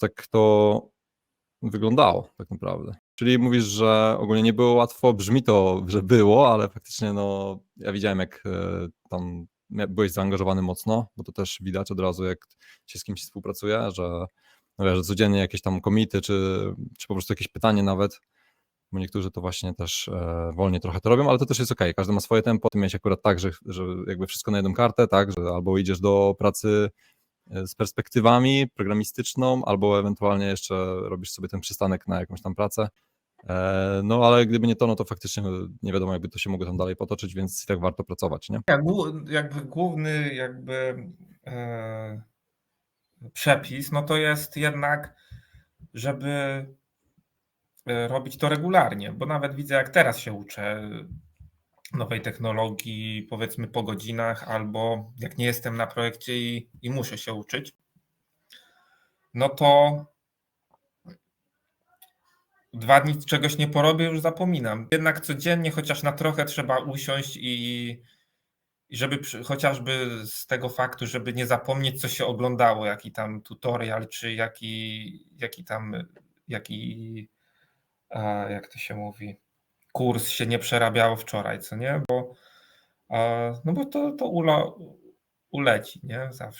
tak to wyglądało tak naprawdę. Czyli mówisz, że ogólnie nie było łatwo, brzmi to, że było, ale faktycznie no, ja widziałem jak e, tam byłeś zaangażowany mocno, bo to też widać od razu, jak się z kimś współpracuje, że, no wiesz, że codziennie jakieś tam komity, czy, czy po prostu jakieś pytanie nawet, bo niektórzy to właśnie też e, trochę to robią, ale to też jest okej, każdy ma swoje tempo, ty miałeś akurat tak, że, że jakby wszystko na jedną kartę, tak, że albo idziesz do pracy z perspektywami programistyczną, albo ewentualnie jeszcze robisz sobie ten przystanek na jakąś tam pracę. E, No ale gdyby nie to, no to faktycznie nie wiadomo, jakby to się mogło tam dalej potoczyć, więc i tak warto pracować, nie? Ja, głó- jakby główny jakby e, przepis, no to jest jednak, żeby e, robić to regularnie, bo nawet widzę, jak teraz się uczę nowej technologii, powiedzmy po godzinach, albo jak nie jestem na projekcie i, i muszę się uczyć, no to dwa dni czegoś nie porobię, już zapominam. Jednak codziennie, chociaż na trochę trzeba usiąść i, żeby przy, chociażby z tego faktu, żeby nie zapomnieć, co się oglądało, jaki tam tutorial, czy jaki, jaki tam, jaki, a, jak to się mówi, kurs się nie przerabiało wczoraj, co nie? Bo, no bo to, to ula, uleci, nie? Zawsze.